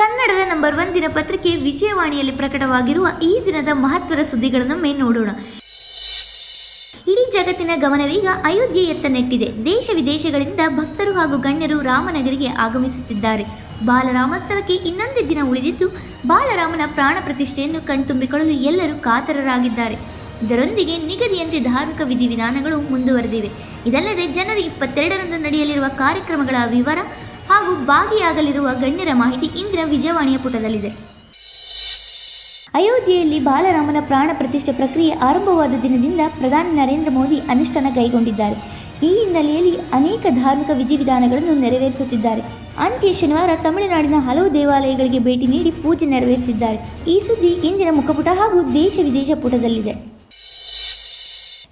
ಕನ್ನಡದ number one ದಿನಪತ್ರಿಕೆ ವಿಜಯವಾಣಿಯಲ್ಲಿ ಪ್ರಕಟವಾಗಿರುವ ಈ ದಿನದ ಮಹತ್ವದ ಸುದ್ದಿಗಳನ್ನೊಮ್ಮೆ ನೋಡೋಣ. ಇಡೀ ಜಗತ್ತಿನ ಗಮನವೀಗ ಅಯೋಧ್ಯೆಯತ್ತ ನೆಟ್ಟಿದೆ. ದೇಶ ವಿದೇಶಗಳಿಂದ ಭಕ್ತರು ಹಾಗೂ ಗಣ್ಯರು ರಾಮನಗರಿಗೆ ಆಗಮಿಸುತ್ತಿದ್ದಾರೆ. ಬಾಲರಾಮೋತ್ಸವಕ್ಕೆ ಇನ್ನೊಂದೇ ದಿನ ಉಳಿದಿದ್ದು, ಬಾಲರಾಮನ ಪ್ರಾಣ ಪ್ರತಿಷ್ಠೆಯನ್ನು ಕಣ್ತುಂಬಿಕೊಳ್ಳಲು ಎಲ್ಲರೂ ಕಾತರರಾಗಿದ್ದಾರೆ. ಇದರೊಂದಿಗೆ ನಿಗದಿಯಂತೆ ಧಾರ್ಮಿಕ ವಿಧಿವಿಧಾನಗಳು ಮುಂದುವರೆದಿವೆ. ಇದಲ್ಲದೆ ಜನವರಿ ಇಪ್ಪತ್ತೆರಡರಂದು ನಡೆಯಲಿರುವ ಕಾರ್ಯಕ್ರಮಗಳ ವಿವರ ಹಾಗೂ ಭಾಗಿಯಾಗಲಿರುವ ಗಣ್ಯರ ಮಾಹಿತಿ ಇಂದಿನ ವಿಜಯವಾಣಿಯ ಪುಟದಲ್ಲಿದೆ. ಅಯೋಧ್ಯೆಯಲ್ಲಿ ಬಾಲರಾಮನ ಪ್ರಾಣ ಪ್ರತಿಷ್ಠೆ ಪ್ರಕ್ರಿಯೆ ಆರಂಭವಾದ ದಿನದಿಂದ ಪ್ರಧಾನಿ ನರೇಂದ್ರ ಮೋದಿ ಅನುಷ್ಠಾನ ಕೈಗೊಂಡಿದ್ದಾರೆ. ಈ ಹಿನ್ನೆಲೆಯಲ್ಲಿ ಅನೇಕ ಧಾರ್ಮಿಕ ವಿಧಿವಿಧಾನಗಳನ್ನು ನೆರವೇರಿಸುತ್ತಿದ್ದಾರೆ. ಅಂತ್ಯ ಶನಿವಾರ ತಮಿಳುನಾಡಿನ ಹಲವು ದೇವಾಲಯಗಳಿಗೆ ಭೇಟಿ ನೀಡಿ ಪೂಜೆ ನೆರವೇರಿಸಿದ್ದಾರೆ. ಈ ಸುದ್ದಿ ಇಂದಿನ ಮುಖಪುಟ ಹಾಗೂ ದೇಶ ವಿದೇಶ ಪುಟದಲ್ಲಿದೆ.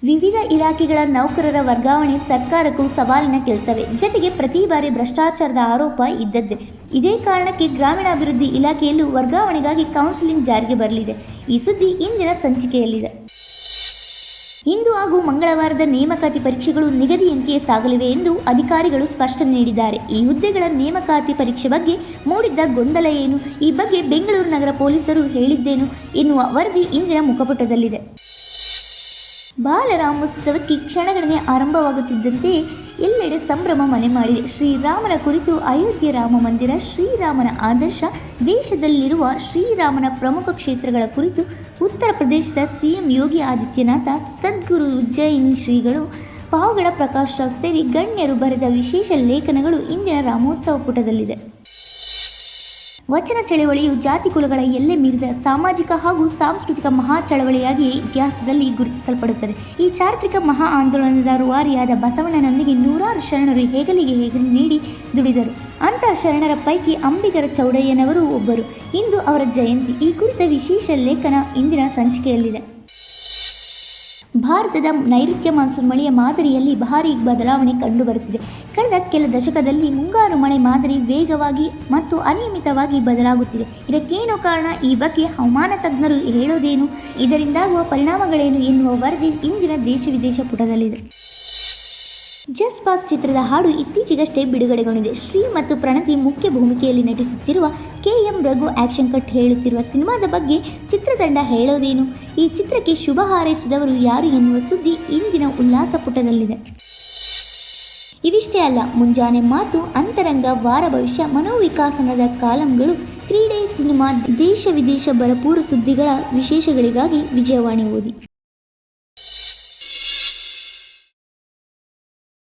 ವಿವಿಧ ಇಲಾಖೆಗಳ ನೌಕರರ ವರ್ಗಾವಣೆ ಸರ್ಕಾರಕ್ಕೂ ಸವಾಲಿನ ಕೆಲಸವೇ. ಜತೆಗೆ ಪ್ರತಿ ಬಾರಿ ಭ್ರಷ್ಟಾಚಾರದ ಆರೋಪ ಇದ್ದದ್ದೇ. ಇದೇ ಕಾರಣಕ್ಕೆ ಗ್ರಾಮೀಣಾಭಿವೃದ್ಧಿ ಇಲಾಖೆಯಲ್ಲೂ ವರ್ಗಾವಣೆಗಾಗಿ ಕೌನ್ಸಿಲಿಂಗ್ ಜಾರಿಗೆ ಬರಲಿದೆ. ಈ ಸುದ್ದಿ ಇಂದಿನ ಸಂಚಿಕೆಯಲ್ಲಿದೆ. ಇಂದು ಹಾಗೂ ಮಂಗಳವಾರದ ನೇಮಕಾತಿ ಪರೀಕ್ಷೆಗಳು ನಿಗದಿಯಂತೆಯೇ ಸಾಗಲಿವೆ ಎಂದು ಅಧಿಕಾರಿಗಳು ಸ್ಪಷ್ಟನೆ ನೀಡಿದ್ದಾರೆ. ಈ ಹುದ್ದೆಗಳ ನೇಮಕಾತಿ ಪರೀಕ್ಷೆ ಬಗ್ಗೆ ಮೂಡಿದ್ದ ಗೊಂದಲ ಏನು? ಈ ಬಗ್ಗೆ ಬೆಂಗಳೂರು ನಗರ ಪೊಲೀಸರು ಹೇಳಿದ್ದೇನು ಎನ್ನುವ ವರದಿ ಇಂದಿನ ಮುಖಪುಟದಲ್ಲಿದೆ. ಬಾಲರಾಮೋತ್ಸವಕ್ಕೆ ಕ್ಷಣಗಣನೆ ಆರಂಭವಾಗುತ್ತಿದ್ದಂತೆ ಎಲ್ಲೆಡೆ ಸಂಭ್ರಮ ಮನೆ ಮಾಡಿದೆ ಶ್ರೀರಾಮನ ಕುರಿತು ಅಯೋಧ್ಯೆ ರಾಮ ಮಂದಿರ, ಶ್ರೀರಾಮನ ಆದರ್ಶ, ದೇಶದಲ್ಲಿರುವ ಶ್ರೀರಾಮನ ಪ್ರಮುಖ ಕ್ಷೇತ್ರಗಳ ಕುರಿತು ಉತ್ತರ ಪ್ರದೇಶದ ಸಿಎಂ ಯೋಗಿ ಆದಿತ್ಯನಾಥ, ಸದ್ಗುರು ಉಜ್ಜಯಿನಿ ಶ್ರೀಗಳು, ಪಾವಗಡ ಪ್ರಕಾಶ್ ರಾವ್ ಸೇರಿ ಗಣ್ಯರು ಬರೆದ ವಿಶೇಷ ಲೇಖನಗಳು ಇಂದಿನ ರಾಮೋತ್ಸವ ಪುಟದಲ್ಲಿದೆ. ವಚನ ಚಳವಳಿಯು ಜಾತಿ ಕುಲಗಳ ಎಲ್ಲೆ ಮೀರಿದ ಸಾಮಾಜಿಕ ಹಾಗೂ ಸಾಂಸ್ಕೃತಿಕ ಮಹಾ ಚಳವಳಿಯಾಗಿ ಇತಿಹಾಸದಲ್ಲಿ ಗುರುತಿಸಲ್ಪಡುತ್ತದೆ. ಈ ಚಾರಿತ್ರಿಕ ಮಹಾ ಆಂದೋಲನದ ರುವಾರಿಯಾದ ಬಸವಣ್ಣನೊಂದಿಗೆ ನೂರಾರು ಶರಣರು ಹೇಗಲಿಗೆ ಹೆಗಲು ನೀಡಿ ದುಡಿದರು. ಅಂತಹ ಶರಣರ ಪೈಕಿ ಅಂಬಿಗರ ಚೌಡಯ್ಯನವರು ಒಬ್ಬರು. ಇಂದು ಅವರ ಜಯಂತಿ. ಈ ಕುರಿತ ವಿಶೇಷ ಲೇಖನ ಇಂದಿನ ಸಂಚಿಕೆಯಲ್ಲಿದೆ. ಭಾರತದ ನೈಋತ್ಯ ಮಾನ್ಸೂನ್ ಮಳೆಯ ಮಾದರಿಯಲ್ಲಿ ಭಾರಿ ಬದಲಾವಣೆ ಕಂಡುಬರುತ್ತಿದೆ. ಕಳೆದ ಕೆಲ ದಶಕದಲ್ಲಿ ಮುಂಗಾರು ಮಳೆ ಮಾದರಿ ವೇಗವಾಗಿ ಮತ್ತು ಅನಿಯಮಿತವಾಗಿ ಬದಲಾಗುತ್ತಿದೆ. ಇದಕ್ಕೇನು ಕಾರಣ? ಈ ಬಗ್ಗೆ ಹವಾಮಾನ ತಜ್ಞರು ಹೇಳೋದೇನು? ಇದರಿಂದಾಗುವ ಪರಿಣಾಮಗಳೇನು ಎನ್ನುವ ವರದಿ ಇಂದಿನ ದೇಶ ವಿದೇಶ ಪುಟದಲ್ಲಿದೆ. ಜಸ್ ಬಾಸ್ ಚಿತ್ರದ ಹಾಡು ಇತ್ತೀಚೆಗಷ್ಟೇ ಬಿಡುಗಡೆಗೊಂಡಿದೆ. ಶ್ರೀ ಮತ್ತು ಪ್ರಣತಿ ಮುಖ್ಯ ಭೂಮಿಕೆಯಲ್ಲಿ ನಟಿಸುತ್ತಿರುವ K M Raghu action cut ಹೇಳುತ್ತಿರುವ ಸಿನಿಮಾದ ಬಗ್ಗೆ ಚಿತ್ರತಂಡ ಹೇಳೋದೇನು? ಈ ಚಿತ್ರಕ್ಕೆ ಶುಭ ಹಾರೈಸಿದವರು ಯಾರು ಎನ್ನುವ ಸುದ್ದಿ ಇಂದಿನ ಉಲ್ಲಾಸ ಪುಟದಲ್ಲಿದೆ. ಇವಿಷ್ಟೇ ಅಲ್ಲ, ಮುಂಜಾನೆ ಮಾತು, ಅಂತರಂಗ, ವಾರ ಭವಿಷ್ಯ, ಮನೋವಿಕಾಸನದ ಕಾಲಂಗಳು ಕ್ರೀಡೆ ಸಿನಿಮಾ, ದೇಶ ವಿದೇಶ ಭರಪೂರ ಸುದ್ದಿಗಳ ವಿಶೇಷಗಳಿಗಾಗಿ ವಿಜಯವಾಣಿ ಓದಿ.